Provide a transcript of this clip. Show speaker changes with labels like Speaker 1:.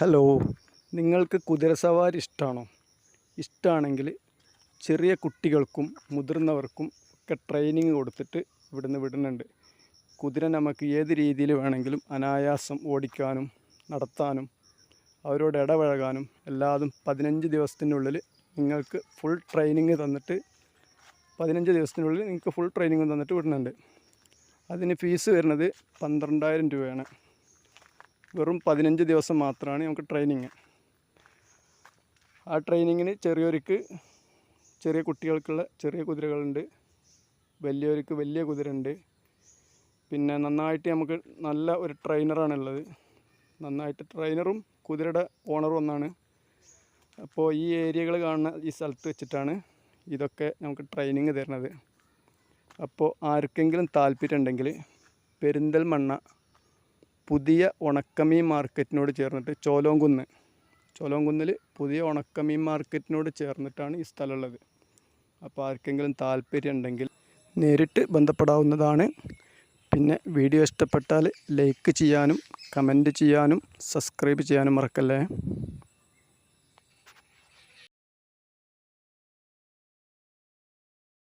Speaker 1: Hello നിങ്ങൾക്ക് കുതിരസവാരി ഇഷ്ടമാണോ ഇഷ്ടമാണെങ്കിൽ ചെറിയ കുട്ടികൾക്കും മുതിർന്നവർക്കും ഒക്കെ ട്രെയിനിങ് കൊടുത്തിട്ട് ഇവിടുന്ന് വിടുന്നുണ്ട്. കുതിര നമുക്ക് ഏത് രീതിയിൽ വേണമെങ്കിലും അനായാസം ഓടിക്കാനും നടത്താനും അവരോട് ഇടപഴകാനും എല്ലാതും പതിനഞ്ച് ദിവസത്തിനുള്ളിൽ നിങ്ങൾക്ക് ഫുൾ ട്രെയിനിങ് തന്നിട്ട് പതിനഞ്ച് ദിവസത്തിനുള്ളിൽ നിങ്ങൾക്ക് ഫുൾ ട്രെയിനിങ് തന്നിട്ട് വിടുന്നുണ്ട്. അതിന് ഫീസ് വരുന്നത് പന്ത്രണ്ടായിരം രൂപയാണ്. വെറും പതിനഞ്ച് ദിവസം മാത്രമാണ് നമുക്ക് ട്രെയിനിങ് ആ ട്രെയിനിങ്ങിന് ചെറിയവർക്ക് ചെറിയ കുട്ടികൾക്കുള്ള ചെറിയ കുതിരകളുണ്ട്. വലിയവർക്ക് വലിയ കുതിര ഉണ്ട് പിന്നെ നന്നായിട്ട് നമുക്ക് നല്ല ഒരു ട്രെയിനറാണുള്ളത് നന്നായിട്ട് ട്രെയിനറും കുതിരയുടെ ഓണറും ഒന്നാണ്. അപ്പോൾ ഈ ഏരിയകൾ കാണുന്ന ഈ സ്ഥലത്ത് വെച്ചിട്ടാണ് ഇതൊക്കെ നമുക്ക് ട്രെയിനിങ് തരുന്നത്. അപ്പോൾ ആർക്കെങ്കിലും താല്പര്യം ഉണ്ടെങ്കിൽ പെരിന്തൽമണ്ണ പുതിയ ഉണക്കമീൻ മാർക്കറ്റിനോട് ചേർന്നിട്ട് ചോലോങ്കുന്ന്. ചോലോങ്കുന്നിൽ പുതിയ ഉണക്കമീൻ മാർക്കറ്റിനോട് ചേർന്നിട്ടാണ് ഈ സ്ഥലമുള്ളത്. അപ്പോൾ ആർക്കെങ്കിലും താല്പര്യം ഉണ്ടെങ്കിൽ നേരിട്ട് ബന്ധപ്പെടാവുന്നതാണ്. പിന്നെ വീഡിയോ ഇഷ്ടപ്പെട്ടാൽ ലൈക്ക് ചെയ്യാനും കമന്റ് ചെയ്യാനും സബ്സ്ക്രൈബ് ചെയ്യാനും മറക്കല്ലേ?